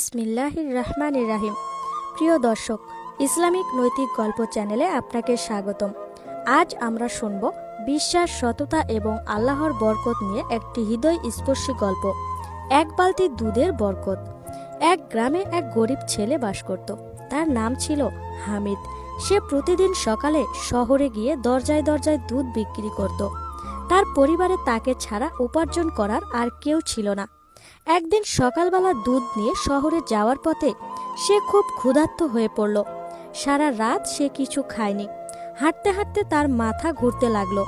বিসমিল্লাহির রহমান রাহিম। প্রিয় দর্শক, ইসলামিক নৈতিক গল্প চ্যানেলে আপনাকে স্বাগতম। আজ আমরা শুনব বিশ্বাস, সততা এবং আল্লাহর বরকত নিয়ে একটি হৃদয় স্পর্শী গল্প, এক বালতি দুধের বরকত। এক গ্রামে এক গরিব ছেলে বাস করত। তার নাম ছিল হামিদ। সে প্রতিদিন সকালে শহরে গিয়ে দরজায় দরজায় দুধ বিক্রি করত। তার পরিবারে তাকে ছাড়া উপার্জন করার আর কেউ ছিল না। একদিন সকালবেলা দুধ নিয়ে শহরে যাওয়ার পথে সে খুব ক্ষুধার্ত হয়ে পড়ল। সারা রাত সে কিছু খায়নি। হাঁটতে হাঁটতে তার মাথা ঘুরতে লাগল।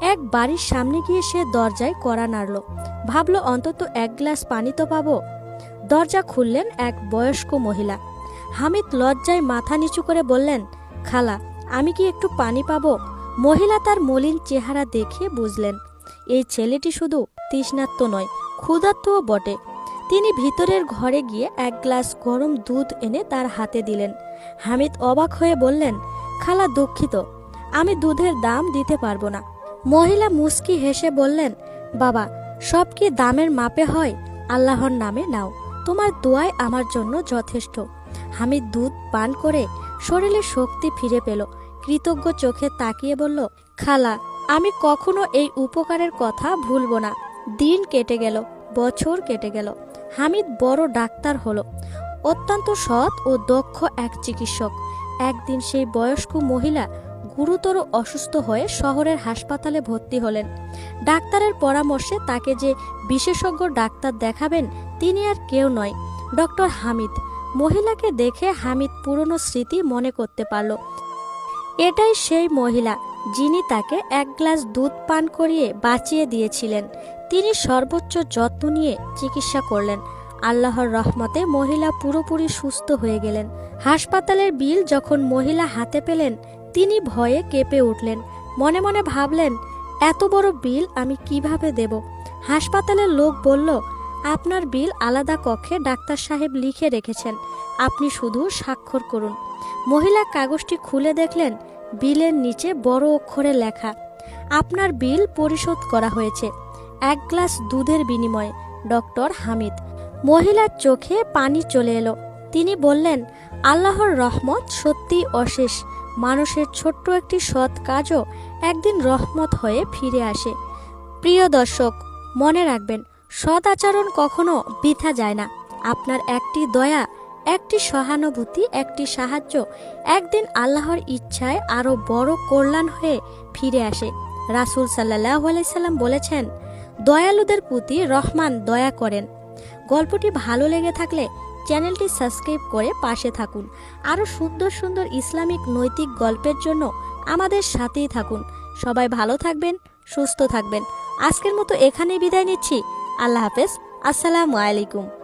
এক বাড়ির সামনে গিয়ে সে দরজায় কড়া নাড়ল। ভাবল, অন্তত এক গ্লাস পানি তো পাবো। দরজা খুললেন এক বয়স্ক মহিলা। হামিদ লজ্জায় মাথা নিচু করে বললেন, খালা, আমি কি একটু পানি পাবো? মহিলা তার মলিন চেহারা দেখে বুঝলেন। এই ছেলেটি শুধু তৃষ্ণার্ত নয়, ক্ষুধার্তও বটে। তিনি ভিতরের ঘরে গিয়ে এক গ্লাস গরম দুধ এনে তার হাতে দিলেন। হামিদ অবাক হয়ে বললেন, খালা দুঃখিত, আমি দুধের দাম দিতে পারব না। মহিলা মুস্কি হেসে বললেন, বাবা, সব কি দামের মাপে হয়? আল্লাহর নামে নাও। তোমার দোয়াই আমার জন্য যথেষ্ট। হামিদ দুধ পান করে শরীরে শক্তি ফিরে পেল। কৃতজ্ঞ চোখে তাকিয়ে বলল, খালা আমি কখনো এই উপকারের কথা ভুলব না। দিন কেটে গেল, বছর কেটে গেল। হামিদ বড় ডাক্তার হলো। অত্যন্ত সৎ ও দক্ষ এক চিকিৎসক। একদিন সেই বয়স্ক মহিলা গুরুতর অসুস্থ হয়ে শহরের হাসপাতালে ভর্তি হলেন। ডাক্তারের পরামর্শে তাকে যে বিশেষজ্ঞ ডাক্তার দেখাবেন, তিনি আর কেউ নয়, ডক্টর হামিদ। মহিলাকে দেখে হামিদ পুরনো স্মৃতি মনে করতে পারল। এটাই সেই মহিলা যিনি তাকে এক গ্লাস দুধ পান করিয়ে বাঁচিয়ে দিয়েছিলেন। তিনি সর্বোচ্চ যত্ন নিয়ে চিকিৎসা করলেন। আল্লাহর রহমতে মহিলা পুরোপুরি সুস্থ হয়ে গেলেন। হাসপাতালের বিল যখন মহিলা হাতে পেলেন, তিনি ভয়ে কেঁপে উঠলেন। মনে মনে ভাবলেন, এত বড় বিল আমি কীভাবে দেব? হাসপাতালের লোক বলল, আপনার বিল আলাদা কক্ষে ডাক্তার সাহেব লিখে রেখেছেন। আপনি শুধু স্বাক্ষর করুন। মহিলা কাগজটি খুলে দেখলেন বিলের নিচে বড় অক্ষরে লেখা, আপনার বিল পরিশোধ করা হয়েছে। এক গ্লাস দুধের বিনিময়ে ডক্টর হামিদ। মহিলার চোখে পানি চলে এলো। তিনি বললেন, আল্লাহর রহমত সত্যিই অশেষ। মানুষের ছোট্ট একটি সৎ কাজও একদিন রহমত হয়ে ফিরে আসে। প্রিয় দর্শক, মনে রাখবেন, সৎ আচরণ কখনো বৃথা যায় না। আপনার একটি দয়া একটি সহানুভূতি, একটি সাহায্য, একদিন আল্লাহর ইচ্ছায় আরও বড় কল্যাণ হয়ে ফিরে আসে। রাসুল সাল্লাহ আলাইসাল্লাম বলেছেন, দয়ালুদের প্রতি রহমান দয়া করেন। গল্পটি ভালো লেগে থাকলে চ্যানেলটি সাবস্ক্রাইব করে পাশে থাকুন। আরও সুন্দর সুন্দর ইসলামিক নৈতিক গল্পের জন্য আমাদের সাথেই থাকুন। সবাই ভালো থাকবেন, সুস্থ থাকবেন। আজকের মতো এখানেই বিদায় নিচ্ছি। আল্লাহ হাফেজ। আসসালামু আলাইকুম।